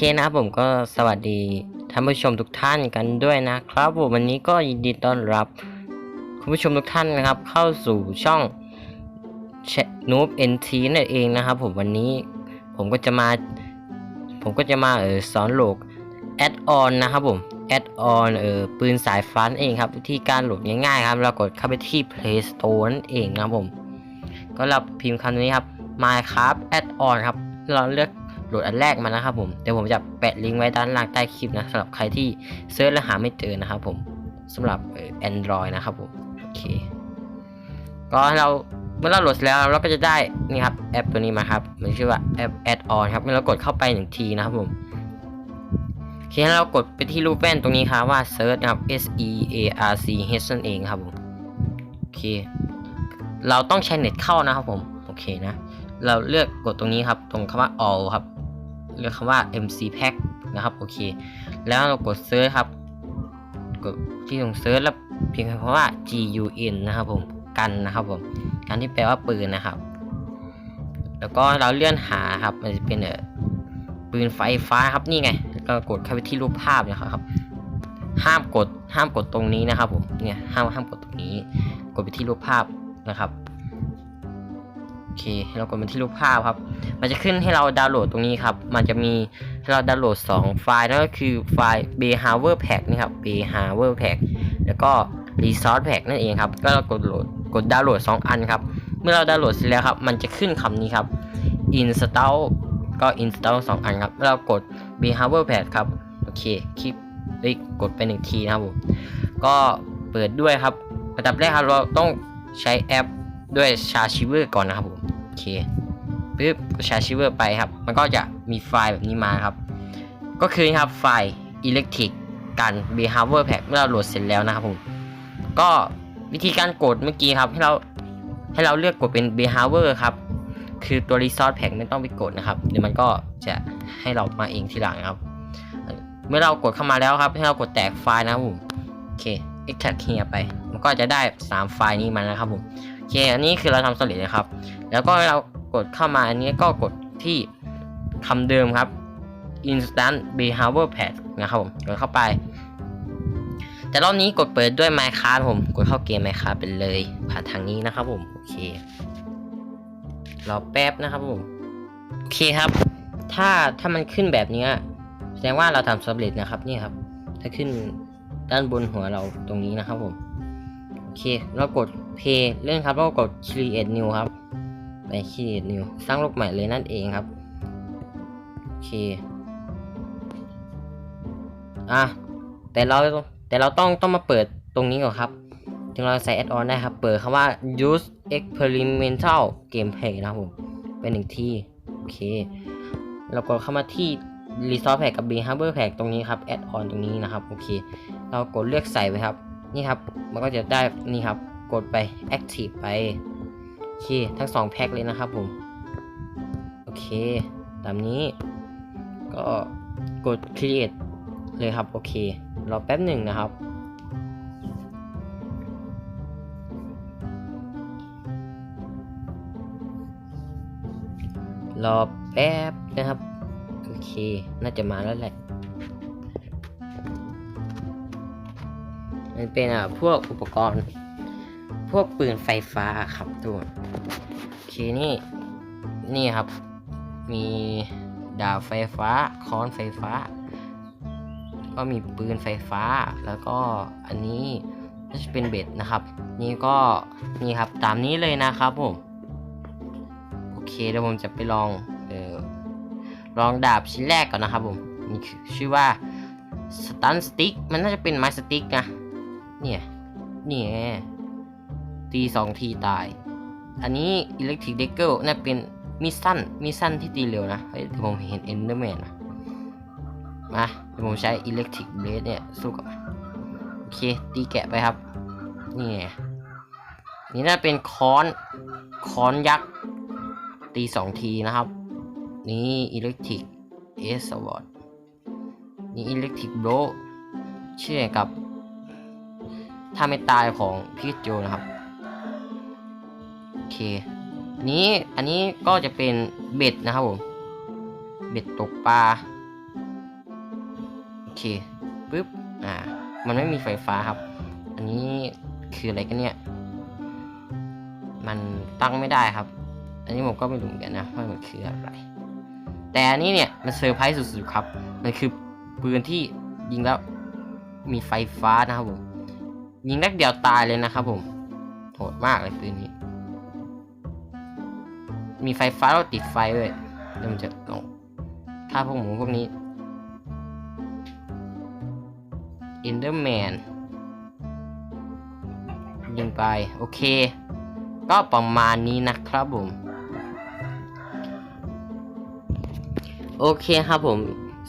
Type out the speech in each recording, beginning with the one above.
เคนะครับผมก็สวัสดีท่านผู้ชมทุกท่านกันด้วยนะครับผมวันนี้ก็ยินดีต้อนรับ คุณผู้ชมทุกท่านนะครับ เข้าสู่ช่องนูบเอ็นทีนั่นเองนะครับ ผมวันนี้ผมก็จะมา ผมก็จะมาเออสอนโหลดแอดออนนะครับผมแอดออนเออปืนสายฟ้านั่นเองครับวิธีการโหลดง่ายๆครับเรากดเข้าไปที่ Play Store นั่นเองนะครับผม ก็เราพิมพ์คำนี้ครับ Minecraft Add On ครับ เราเลือก โหลดอันแรกมานะครับผมเดี๋ยวผมจะแปะลิงก์ไว้ด้านล่างใต้คลิปนะสำหรับใครที่เซิร์ชแล้วหาไม่เจอนะครับผมสำหรับแอนดรอยนะครับผมโอเคก็เราเมื่อเราโหลดเสร็จแล้วเราก็จะได้นี่ครับแอปตัวนี้มาครับมันชื่อว่าแอป Add On ครับเมื่อเรากดเข้าไปหนึ่งทีนะครับผมโอเคเรากดไปที่รูปแว่นตรงนี้ครับว่า Search นะครับ S E A R C H นั่นเองครับผมโอเค เราต้องใช้เน็ตเข้านะครับผมโอเคนะ เราเลือกกดตรงนี้ครับ ตรงคำว่า all ครับ เลือกคำว่า mc pack นะครับโอเค แล้วเรากด search ครับกดที่ตรง search แล้วเพียงคำว่า gun นะครับผมกันนะครับผมกันที่แปลว่าปืนนะครับ แล้วก็เราเลื่อนหาครับมันจะเป็นเออปืนไฟฟ้าครับนี่ไงก็กดเข้าไปที่รูปภาพนะครับ ห้ามกดห้ามกดตรงนี้นะครับผมเนี่ยห้ามห้ามกดตรงนี้ กดไปที่รูปภาพนะครับ เคเรากดมาที่รูปภาพครับ มันจะขึ้นให้เราดาวน์โหลดตรงนี้ครับ มันจะมีให้เราดาวน์โหลด 2 ไฟล์นั่นก็คือไฟล์ b h a r v e r Pack นี่ครับ b h a r v e r Pack แล้วก็ Resource Pack นั่นเองครับ ก็เรากดโหลดกดดาวน์โหลด 2 อันครับ เมื่อเราดาวน์โหลดเสร็จแล้วครับ มันจะขึ้นคำนี้ครับ install ก็ install 2 อันครับ เรากด b h a r v e r Pack ครับ โอเค คลิกเอ้กดไปหนึ่งทีนะครับผม ก็เปิดด้วยครับอันดับแรกครับเราต้องใช้แอปด้วยชาชิเวอร์ก่อนนะครับผม เคปึ๊บก็ชาชิเวอร์ไปครับ มันก็จะมีไฟล์แบบนี้มาครับ ก็คือครับไฟล์ electric กัน behavior pack เมื่อเราโหลดเสร็จแล้วนะครับผม ก็วิธีการกดเมื่อกี้ครับให้เราให้เราเลือกกดเป็น behavior ครับ คือตัว resource pack ไม่ต้องไปกดนะครับ เดี๋ยวมันก็จะให้เรามาเองทีหลังครับ เมื่อเรากดเข้ามาแล้วครับ ให้เรากดแตกไฟล์นะครับผม โอเค extract here ไป มันก็จะได้ 3 ไฟล์นี้มานะครับผม เคอันนี้คือเราทำสำเร็จนะครับ แล้วก็เรากดเข้ามาอันนี้ก็กดที่คำเดิมครับ instant behavior pack นะครับผมกดเข้าไป แต่รอบนี้กดเปิดด้วย Minecraft ผมกดเข้าเกม Minecraft ไปเลยผ่านทางนี้นะครับผมโอเครอแป๊บนะครับผมโอเคครับ ถ้าถ้ามันขึ้นแบบนี้แสดงว่าเราทำสำเร็จนะครับนี่ครับ ถ้าขึ้นด้านบนหัวเราตรงนี้นะครับผม เค เรากด play เล่นครับ แล้วก็กด create new ครับ ไป create new สร้างโลกใหม่เลยนั่นเองครับ โอเค อะ แต่เราแต่เราต้องต้องมาเปิดตรงนี้ก่อนครับ ถึงเราใส่ add on ได้ครับ เปิดคำว่า use experimental gameplay นะครับผม เป็นหนึ่งที่ โอเค เราก็เข้ามาที่ resource pack กับ behavior pack ตรงนี้ครับ add on ตรงนี้นะครับ โอเค เรากดเลือกใส่ไปครับ นี่ครับ มันก็จะได้นี่ครับ กดไป active ไป โอเค ทั้ง2แพ็คเลยนะครับผม โอเค ตามนี้ ก็กด create เลยครับ โอเค รอแป๊บหนึ่งนะครับ รอแป๊บนะครับ โอเค น่าจะมาแล้วแหละ มันเป็นอะพวกอุปกรณ์ พวกปืนไฟฟ้าครับทุกคนโอเคนี่นี่ครับ มีดาบไฟฟ้าค้อนไฟฟ้า ก็มีปืนไฟฟ้าแล้วก็อันนี้น่าจะเป็นเบ็ดนะครับ นี่ก็นี่ครับตามนี้เลยนะครับผมโอเคเดี๋ยวผมจะไปลองเออลองดาบชิ้นแรกก่อนนะครับผมนี่ชื่อว่าสตันสติ๊กมันน่าจะเป็นไม้สติ๊กนะ เนี่ย เนี่ไงตีสองทีตาย อันนี้อิเล็กทริกเดกเกิลน่าเป็นมีสั้นมีสั้นที่ตีเร็วนะเฮ้ยผมเห็นเอนเดอร์แมนนะมาเดี๋ยวผมใช้อิเล็กทริกเบสเนี่ยสู้กับโอเค ตีแกะไปครับ นี่ไงนี่น่าเป็นค้อนค้อนยักษ์ตีสองทีนะครับ นี่อิเล็กทริกเอสวอร์ดนี่อิเล็กทริกโบรเชื่อกับ ถ้าไม่ตายของพี่โจนะครับโอเคนี้อันนี้ก็จะเป็นเบ็ดนะครับผมเบ็ดตกปลาเคปึ๊บอ่ามันไม่มีไฟฟ้าครับ อันนี้คืออะไรกันเนี่ย มันตั้งไม่ได้ครับ อันนี้ผมก็ไม่รู้เหมือนกันนะว่ามันคืออะไร แต่อันนี้เนี่ยมันเซอร์ไพรส์สุดๆครับ มันคือปืนที่ยิงแล้วมีไฟฟ้านะครับผม ยิงนักเดียวตายเลยนะครับผมโหดมากเลยปืนนี้ มีไฟฟ้าแล้วติดไฟด้วยเดี๋ยวมันจะลองฆ่าพวกหมูพวกนี้ Enderman ยิงไป โอเค ก็ประมาณนี้นะครับผม โอเคครับผม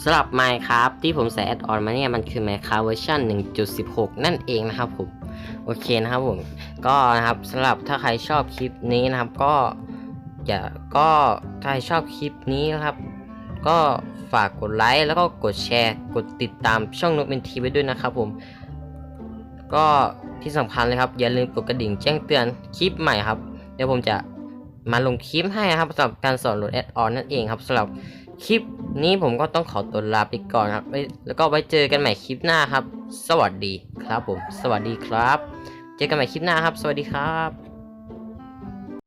สำหรับ Minecraft ที่ผมใส่แอดออนมาเนี่ยมันคือ Minecraft เวอร์ชัน1.16 นั่นเองนะครับผม โอเคนะครับผม ก็นะครับสำหรับถ้าใครชอบคลิปนี้นะครับก็อย่าก็ถ้าใครชอบคลิปนี้นะครับ ก็ฝากกดไลค์แล้วก็กดแชร์ กดติดตามช่องนกเป็นทีไว้ด้วยนะครับผม ก็ที่สำคัญเลยครับ อย่าลืมกดกระดิ่งแจ้งเตือนคลิปใหม่ครับ เดี๋ยวผมจะ มาลงคลิปให้นะครับสำหรับการสอนโหลดแอดออนนั่นเองครับสำหรับคลิปนี้ผมก็ต้องขอตัวลาไปก่อนครับไว้แล้วก็ไว้เจอกันใหม่คลิปหน้าครับ สวัสดีครับผม สวัสดีครับ เจอกันใหม่คลิปหน้าครับ สวัสดีครับ